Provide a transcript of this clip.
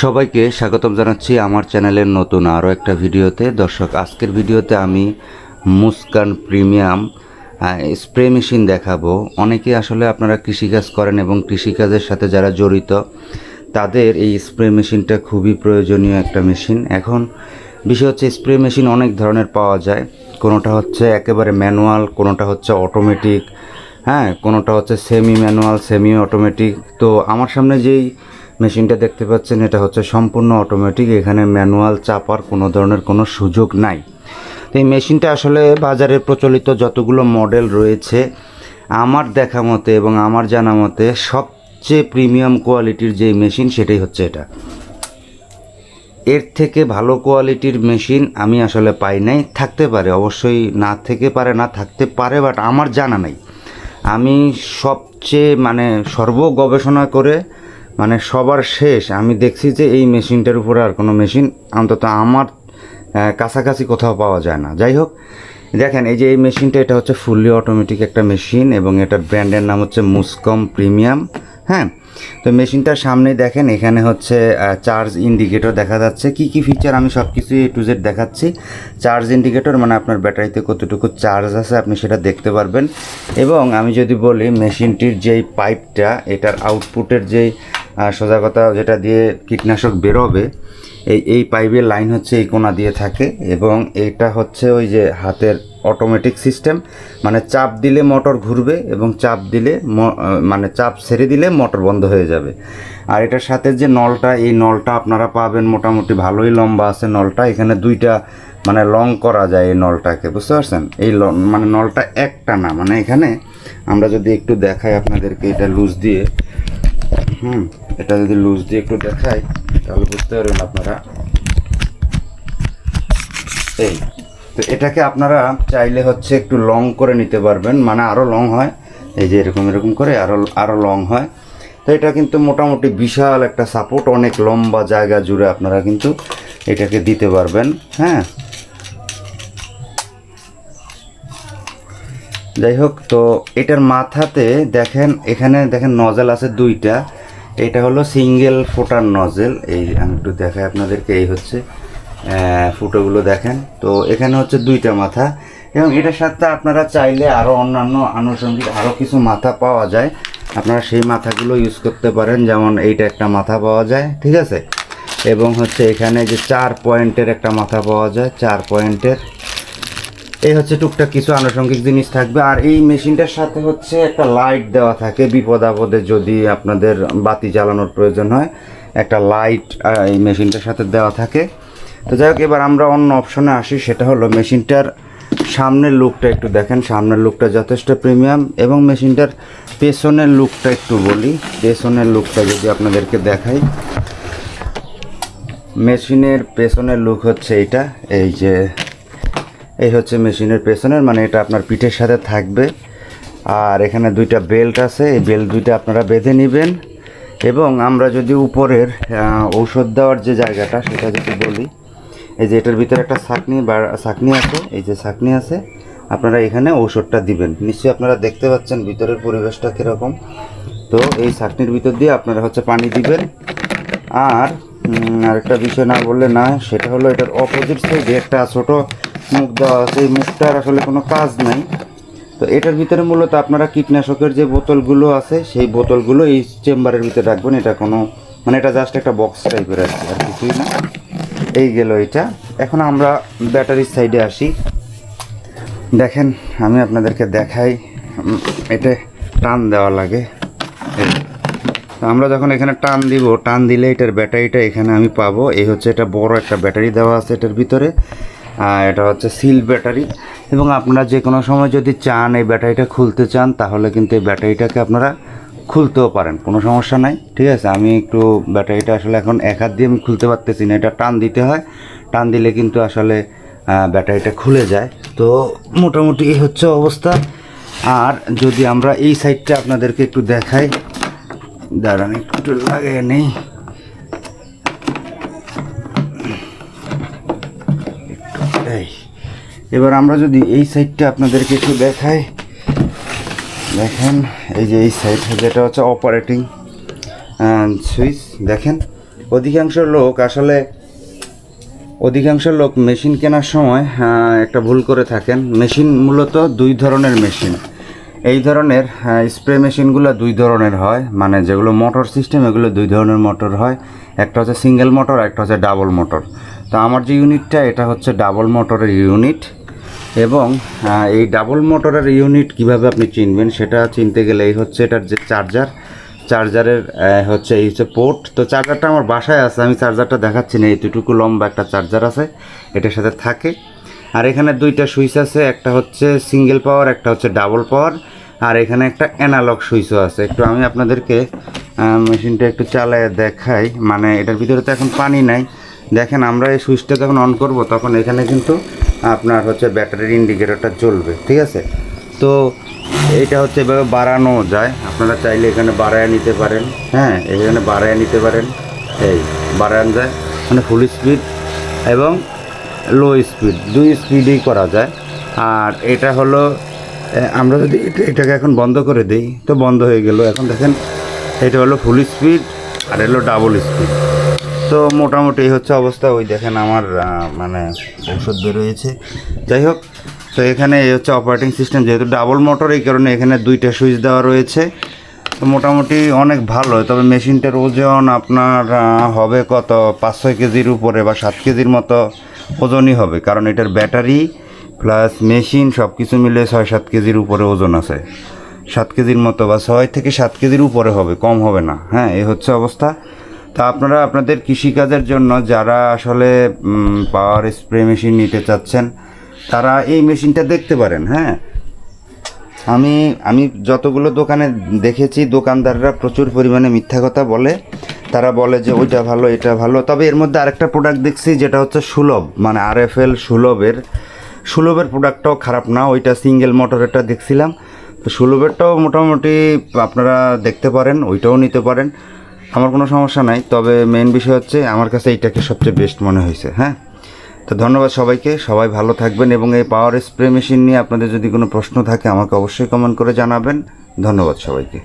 সবাইকে স্বাগতম জানাচ্ছি আমার চ্যানেলের নতুন আরও একটা ভিডিওতে। দর্শক, আজকের ভিডিওতে আমি মুস্কান প্রিমিয়াম স্প্রে মেশিন দেখাবো। অনেকে আসলে আপনারা কৃষিকাজ করেন এবং কৃষিকাজের সাথে যারা জড়িত, তাদের এই স্প্রে মেশিনটা খুবই প্রয়োজনীয় একটা মেশিন। এখন বিষয় হচ্ছে, স্প্রে মেশিন অনেক ধরনের পাওয়া যায়। কোনোটা হচ্ছে একেবারে ম্যানুয়াল, কোনোটা হচ্ছে অটোমেটিক হ্যাঁ কোনোটা হচ্ছে সেমি ম্যানুয়াল সেমি অটোমেটিক তো আমার সামনে যেই মেশিনটা দেখতে পাচ্ছেন, এটা হচ্ছে সম্পূর্ণ অটোমেটিক এখানে ম্যানুয়াল চাপার কোনো ধরনের কোনো সুযোগ নাই। তো এই মেশিনটা আসলে বাজারে প্রচলিত যতগুলো মডেল রয়েছে, আমার দেখা মতে এবং আমার জানা মতে সবচেয়ে প্রিমিয়াম কোয়ালিটির যে মেশিন সেটাই হচ্ছে এটা। এর থেকে ভালো কোয়ালিটির মেশিন আমি আসলে পাই নাই, থাকতে পারে, অবশ্যই না থেকে পারে, না থাকতে পারে বাট আমার জানা নাই। আমি সবচেয়ে মানে সর্ব গবেষণা করে মানে সবার শেষ। আমি দেখছি যে এই মেশিনটার উপরে আর কোনো মেশিন, অন্তত আমার কাছাকাছি কোথাও পাওয়া যায় না। যাই হোক, দেখেন, এই যে এই মেশিনটা, এটা হচ্ছে ফুললি অটোমেটিক একটা মেশিন এবং এটা ব্র্যান্ডের নাম হচ্ছে মুসকম প্রিমিয়াম হ্যাঁ? তো মেশিনটার সামনে দেখেন, এখানে হচ্ছে চার্জ ইন্ডিকেটর দেখা যাচ্ছে। কি কি ফিচার আমি সব কিছু এ টু জেড দেখাচ্ছি। চার্জ ইন্ডিকেটর মানে আপনার ব্যাটারিতে কতটুকু চার্জ আছে, আপনি সেটা দেখতে পারবেন। এবং আমি যদি বলি, মেশিনটির যেই পাইপটা এটার আউটপুটের যেই সজাগতা সোজা কথা যেটা দিয়ে কীটনাশক বেরোবে এই এই পাইপের লাইন হচ্ছে এই কোনা দিয়ে থাকে এবং এটা হচ্ছে ওই যে হাতের অটোমেটিক সিস্টেম মানে চাপ দিলে মোটর ঘুরবে এবং চাপ দিলে মানে চাপ ছেড়ে দিলে মোটর বন্ধ হয়ে যাবে। আর এটার সাথে যে নলটা, এই নলটা আপনারা পাবেন মোটামুটি ভালোই লম্বা আছে নলটা, এখানে দুইটা মানে লং করা যায় এই নলটাকে, বুঝতে পারছেন? এই মানে নলটা একটা না মানে এখানে আমরা যদি একটু দেখাই আপনাদেরকে এটা লুজ দিয়ে, হুম, এটা যদি লুজ দিয়ে একটু দেখাই। তাহলে বুঝতে পারবেন আপনারা। এই, তো এটাকে আপনারা চাইলে হচ্ছে একটু লং করে নিতে পারবেন মানে আরও লং হয়। এই যে এরকম এরকম করে আরও আরও লং হয়। তো এটা কিন্তু মোটামুটি বিশাল একটা সাপোর্ট অনেক লম্বা জায়গা জুড়ে আপনারা কিন্তু এটাকে দিতে পারবেন হ্যাঁ। যাই হোক, তো এটার মাথাতে দেখেন, এখানে দেখেন নজেল আছে দুইটা। এটা হলো সিঙ্গেল ফোটার নজেল। এই আমি একটু দেখাই আপনাদেরকে, এই হচ্ছে ফুটোগুলো দেখেন। তো এখানে হচ্ছে দুইটা মাথা, এবং এটার সাথে আপনারা চাইলে আরও অন্যান্য আনুষঙ্গিক আরও কিছু মাথা পাওয়া যায়। আপনারা সেই মাথাগুলো ইউজ করতে পারেন, যেমন এইটা একটা মাথা পাওয়া যায়, ঠিক আছে? এবং হচ্ছে এখানে যে চার পয়েন্টের একটা মাথা পাওয়া যায়, চার পয়েন্টের। এই হচ্ছে টুকটাক কিছু আনুষঙ্গিক জিনিস থাকবে। আর এই মেশিনটার সাথে হচ্ছে একটা লাইট দেওয়া থাকে। বিপদ আপদে যদি আপনাদের বাতি জ্বালানোর প্রয়োজন হয়, একটা লাইট এই মেশিনটার সাথে দেওয়া থাকে। তো যাই হোক, এবার আমরা অন্য অপশনে আসি। সেটা হলো মেশিনটার সামনের লুকটা একটু দেখেন। সামনের লুকটা যথেষ্ট প্রিমিয়াম এবং মেশিনটার পেছনের লুকটা একটু বলি। পেছনের লুকটা যদি আপনাদেরকে দেখাই। মেশিনের পেছনের লুক হচ্ছে এইটা। এই যে এই হচ্ছে মেশিনের পেছনের মানে এটা আপনার পিঠের সাথে থাকবে। আর এখানে দুইটা বেল্ট আছে, এই বেল্ট দুইটা আপনারা বেঁধে নেবেন। এবং আমরা যদি উপরের ঔষধ দেওয়ার যে জায়গাটা, সেটা যদি বলি, এই যে এটার ভিতরে একটা ছাকনি বা, ছাকনি আছে, এই যে ছাকনি আছে, আপনারা এখানে ঔষধটা দিবেন। নিশ্চয়ই আপনারা দেখতে পাচ্ছেন ভিতরের পরিবেশটা কীরকম। তো এই ছাকনির ভিতর দিয়ে আপনারা হচ্ছে পানি দিবেন। আর আরেকটা বিষয় না বললে না, সেটা হলো এটার অপোজিট সাইডে একটা ছোট মুখ দেওয়া আছে এই মুখটার আসলে কোনো কাজ নাই। তো এটার ভিতরে মূলত আপনারা কীটনাশকের যে বোতলগুলো আছে, সেই বোতলগুলো এই চেম্বারের ভিতরে রাখবেন। এটা কোনো মানে এটা জাস্ট একটা বক্স টাইপের আর কি, আর কিছুই না। এই গেল এটা। এখন আমরা ব্যাটারির সাইডে আসি। দেখেন, আমি আপনাদেরকে দেখাই। এটা টান দেওয়া লাগে। তো আমরা যখন এখানে টান দিব, টান দিলে এটার ব্যাটারিটা এখানে আমি পাবো। এই হচ্ছে এটা বড় একটা ব্যাটারি দেওয়া আছে এটার ভিতরে। এটা হচ্ছে সিল ব্যাটারি। এবং আপনারা যে কোনো সময় যদি চান এই ব্যাটারিটা খুলতে চান, তাহলে কিন্তু এই ব্যাটারিটাকে আপনারা খুলতেও পারেন। কোনো সমস্যা নাই, ঠিক আছে? আমি একটু ব্যাটারিটা আসলে এখন এক হাত দিয়ে আমি খুলতে পারতেছি না। এটা টান দিতে হয়। টান দিলে কিন্তু আসলে ব্যাটারিটা খুলে যায়। তো মোটামুটি এই হচ্ছে অবস্থা। আর যদি আমরা এই সাইডটা আপনাদেরকে একটু দেখাই। দাঁড়ান, একটু লাগিয়ে নেই। এই, এবার আমরা যদি এই সাইডটা আপনাদেরকে একটু দেখাই। দেখেন, এই যে এই সাইড যেটা হচ্ছে অপারেটিং সুইচ, দেখেন। অধিকাংশ লোক আসলে, অধিকাংশ লোক মেশিন কেনার সময় একটা ভুল করে থাকেন। মেশিন মূলত দুই ধরনের মেশিন এই ধরনের স্প্রে মেশিনগুলো দুই ধরনের হয়। মানে যেগুলো মোটর সিস্টেম এগুলো দুই ধরনের মোটর হয়। একটা হচ্ছে সিঙ্গেল মোটর একটা হচ্ছে ডাবল মোটর তো আমার যে ইউনিটটা এটা হচ্ছে ডাবল মোটরের ইউনিট এবং এই ডাবল মোটরের ইউনিট কীভাবে আপনি চিনবেন সেটা চিনতে গেলে এই হচ্ছে এটার যে চার্জার চার্জারের হচ্ছে এই হচ্ছে পোর্ট তো চার্জারটা আমার বাসায় আছে, আমি চার্জারটা দেখাচ্ছি না এইটুকু লম্বা একটা চার্জার আছে, এটার সাথে থাকে। আর এখানে দুইটা সুইচ আছে, একটা হচ্ছে সিঙ্গেল পাওয়ার একটা হচ্ছে ডাবল পাওয়ার আর এখানে একটা অ্যানালগ সুইচও আছে। একটু আমি আপনাদেরকে মেশিনটা একটু চালায় দেখাই মানে এটার ভিতরে তো এখন পানি নাই। দেখেন আমরা এই সুইচটা যখন অন করব, তখন এখানে কিন্তু আপনার হচ্ছে ব্যাটারির ইন্ডিকেটরটা জ্বলবে, ঠিক আছে? তো এইটা হচ্ছে এভাবে বাড়ানো যায়। আপনারা চাইলে এখানে বাড়ায় নিতে পারেন। হ্যাঁ এখানে বাড়ায় নিতে পারেন। এই বাড়ানো যায় মানে ফুল স্পিড এবং লো স্পিড দুই স্পিডেই করা যায়। আর এটা হলো আমরা যদি এটা- এটাকে এখন বন্ধ করে দিই, তো বন্ধ হয়ে গেল। এখন দেখেন, এটা হলো ফুল স্পিড আর এলো ডাবল স্পিড তো মোটামুটি হচ্ছে অবস্থা ওই দেখেন আমার মানে ঔষধ বেরোয়েছে যাই হোক, তো এখানে এই হচ্ছে অপারেটিং সিস্টেম যেহেতু ডাবল মোটর এই কারণে এখানে দুইটা সুইচ দেওয়া রয়েছে। তো মোটামুটি অনেক ভালো, তবে মেশিনটার ওজন আপনার হবে কত? পাঁচ ছয় কেজির উপরে বা সাত কেজির মতো ওজনই হবে, কারণ এটার ব্যাটারি প্লাস মেশিন সব কিছু মিলে ছয় সাত কেজির উপরে ওজন আছে। সাত কেজির মতো বা ছয় থেকে সাত কেজির উপরে হবে, কম হবে না। হ্যাঁ এই হচ্ছে অবস্থা। তা আপনারা আপনাদের কৃষিকাজের জন্য যারা আসলে পাওয়ার স্প্রে মেশিন নিতে চাচ্ছেন, তারা এই মেশিনটা দেখতে পারেন হ্যাঁ? আমি আমি যতগুলো দোকানে দেখেছি, দোকানদাররা প্রচুর পরিমাণে মিথ্যা কথা বলে। তারা বলে যে, ওইটা ভালো, এটা ভালো। তবে এর মধ্যে আরেকটা প্রোডাক্ট দেখছি, যেটা হচ্ছে সুলভ মানে আর এফ এল সুলভের সুলভের প্রোডাক্টটাও খারাপ না, ওইটা সিঙ্গেল মোটরেরটা দেখছিলাম। তো সুলভেরটাও মোটামুটি আপনারা দেখতে পারেন, ওইটাও নিতে পারেন। আমার কোনো সমস্যা নাই, তবে মেন বিষয় হচ্ছে আমার কাছে এইটাকে সবচেয়ে বেস্ট মনে হয়েছে হ্যাঁ? তো ধন্যবাদ সবাইকে, সবাই ভালো থাকবেন এবং এই পাওয়ার স্প্রে মেশিন নিয়ে আপনাদের যদি কোনো প্রশ্ন থাকে আমাকে অবশ্যই কমেন্ট করে জানাবেন। ধন্যবাদ সবাইকে।